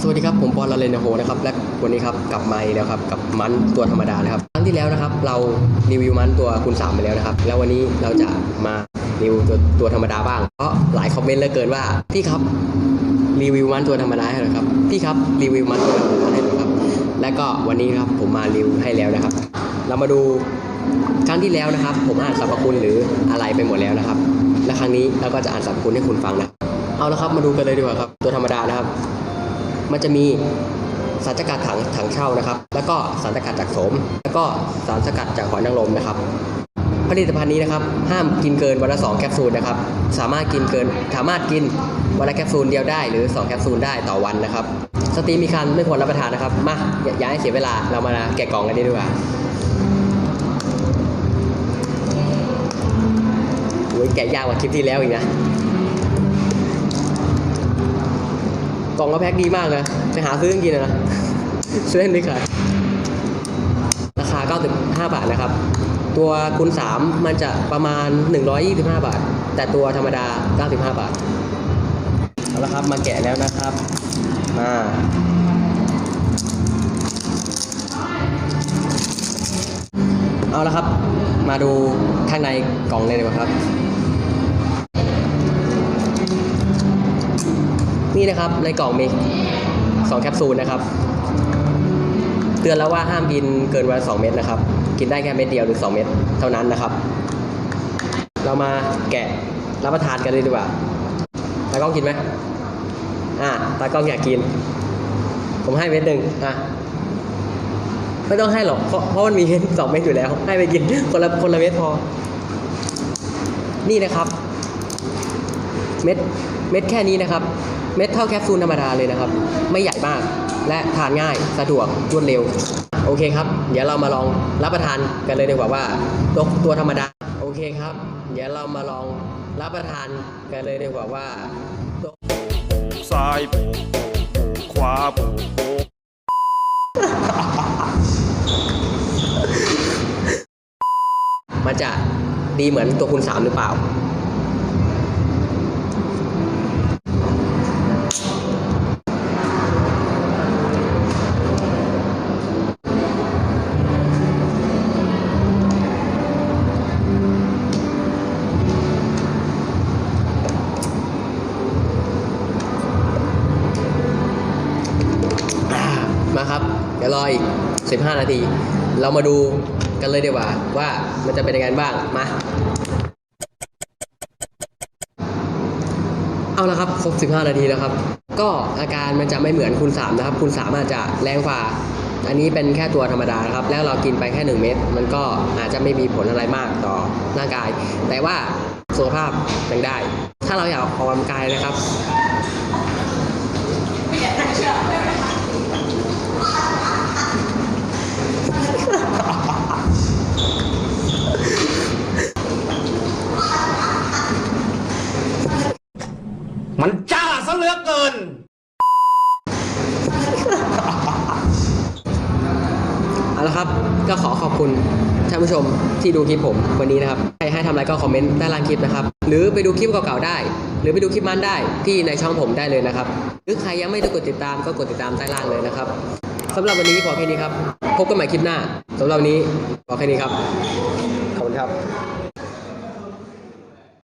สวัสดีครับ ผมปอนลาเรนโฮนะครับและวันนี้ครับกลับมาอีกแล้วครับกับมันตัวธรรมดานะครับครั้งที่แล้วนะครับ เรารีวิวมันตัวคูณ3ไปแล้วนะครับ แล้ววันนี้เราจะมารีวิวตัวตัวธรรมดาบ้าง เพราะหลายคอมเมนต์เหลือเกินว่าพี่ครับรีวิวมันตัวธรรมดาให้หน่อยครับพี่ครับรีวิวมันตัวธรรมดาให้หน่อยครับ และก็วันนี้ครับผมมารีวิวให้แล้วนะครับ เรามาดูครั้งที่แล้วนะครับ ผมอ่านสรรพคุณหรืออะไรไปหมดแล้วนะครับ และครั้งนี้เราก็จะอ่านสรรพคุณให้คุณฟังนะเอาละครับมาดูกันเลยดีกว่าครับ ตัวธรรมดานะครับ มันจะมีสารสกัดถังถังเช่านะครับ แล้วก็สารสกัดจากโสม แล้วก็สารสกัดจากหอยนางรมนะครับ ผลิตภัณฑ์นี้นะครับ ห้ามกินเกินวันละ2แคปซูลนะครับ สามารถกินเกิน สามารถกินวันละแคปซูลเดียวได้ หรือ 2 แคปซูลได้ต่อวันนะครับ สตรีมีคันไม่ควรรับประทานนะครับ มาอย่ายให้เสียเวลา เรามาแกะกล่องกันดีกว่าโอ้ยแกะยากกว่าคลิปที่แล้วอีกนะ กล่องก็แพ็คดีมากนะไปหาซื้อกินนะซื้อเล่นดีกว่าราคา 95 บาทนะครับ ตัวคูณ 3 มันจะประมาณ 125 บาท แต่ตัวธรรมดา 95 บาทเอาละครับมาแกะแล้วนะครับมาเอาละครับ มาดูข้างในกล่องเลยดีกว่าครับ นี่นะครับในกล่องมี2แคปซูลนะครับ เตือนแล้วว่าห้ามกินเกินวันละ2เม็ดนะครับ กินได้แค่เม็ดเดียวหรือ 2 เม็ดเท่านั้นนะครับ เรามาแกะรับประทานกันเลยดีกว่าตากล้องกินไหมอ่าตากล้องอยากกิน ผมให้เม็ดหนึ่งอะไม่ต้องให้หรอกเพราะเพราะมันมีสองเม็ดอยู่แล้ว ให้ไปกินคนละคนละเม็ดพอ นี่นะครับ เม็ดเม็ดแค่นี้นะครับ เม็ดเท่าแคปซูลธรรมดาเลยนะครับ ไม่ใหญ่มากและทานง่ายสะดวกรวดเร็ว โอเคครับ เดี๋ยวเรามาลองรับประทานกันเลยดีกว่าว่าตัวตัวธรรมดาโอเคครับ เดี๋ยวเรามาลองรับประทานกันเลยดีกว่าว่าตัวซ้ายโบกโบกโขวาโบกมันจะดีเหมือนตัวคูณสามหรือเปล่า เดี๋ยวรออีก 15 นาที เรามาดูกันเลยดีกว่าว่ามันจะเป็นยังไงบ้างมาเอาละครับครบ 15 นาทีแล้วครับ ก็อาการมันจะไม่เหมือนคูณ3นะครับคูณ3อาจจะแรงกว่า อันนี้เป็นแค่ตัวธรรมดานะครับ แล้วเรากินไปแค่ 1 เม็ดมันก็อาจจะไม่มีผลอะไรมากต่อร่างกาย แต่ว่าสุขภาพยังได้ ถ้าเราอยากออกกำลังกายนะครับ มันจ้าซะเหลือเกิน เอาละครับ ก็ขอขอบคุณท่านผู้ชมที่ดูคลิปผมวันนี้นะครับ ใครให้ทำอะไรก็คอมเมนต์ใต้ล่างคลิปนะครับ หรือไปดูคลิปเก่าๆได้ หรือไปดูคลิปมันได้ที่ในช่องผมได้เลยนะครับ หรือใครยังไม่ได้กดติดตามก็กดติดตามใต้ล่างเลยนะครับสำหรับวันนี้พอแค่นี้ครับ พบกันใหม่คลิปหน้าสำหรับวันนี้พอแค่นี้ครับ ขอบคุณครับ